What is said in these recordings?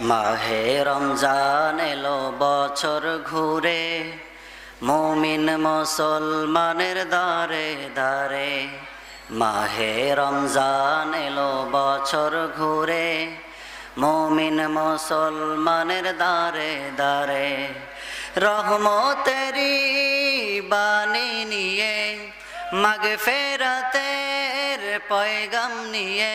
মাহে রমজান এলো বছর ঘুরে, মুমিন মুসলমানের দারে দারে মাহে রমজান এলো বছর ঘুরে, মুমিন মুসলমানের দারে দারে রহমতেরি বাণী নিয়ে মাগ ফেরাতের পয়গাম নিয়ে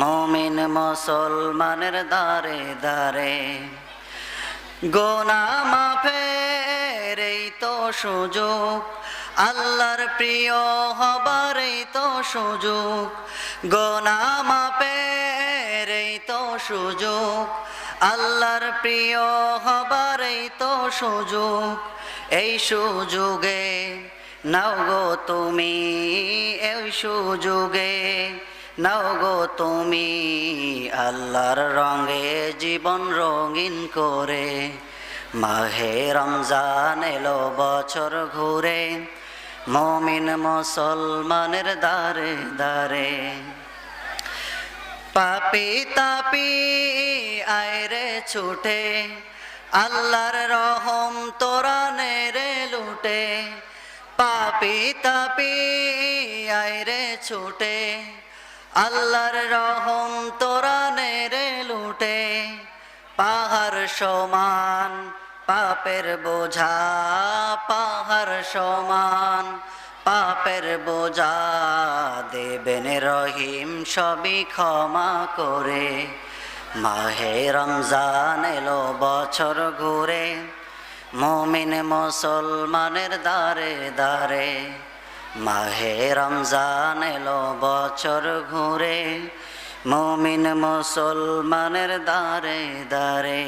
মুমিন মুসলমানের দারে দারে গোনা মাফের এই তো সুযোগ, আল্লাহর প্রিয় হবার এই তো সুযোগ। গোনা মাপের এই তো সুযোগ, আল্লাহর প্রিয় হবার এই তো সুযোগ। এই সুযোগে নাও গো তুমি, এই সুযোগে নাও গো তুমি আল্লাহর রঙে জীবন রঙিন করে। মাহে রমজান এলো বছর ঘুরে, মমিন মুসলমানের দারে দারে পাপি তাপি আয়রে ছুটে, আল্লাহর রহম তোরা নেরে লুটে। পাপি তাপি আয়রে ছুটে আল্লাহর রহম তোরা নেরে লুটে, পাহাড় সমান, পাপের বোঝা, পাহাড় সমান, পাপের বোঝা দেবেন রহিম সবই ক্ষমা করে। মাহে রমজান এলো বছর ঘুরে, মমিন মুসলমানের দারে দারে মাহে রমজান এলো বছর ঘুরে মমিন মুসলমানের দারে দারে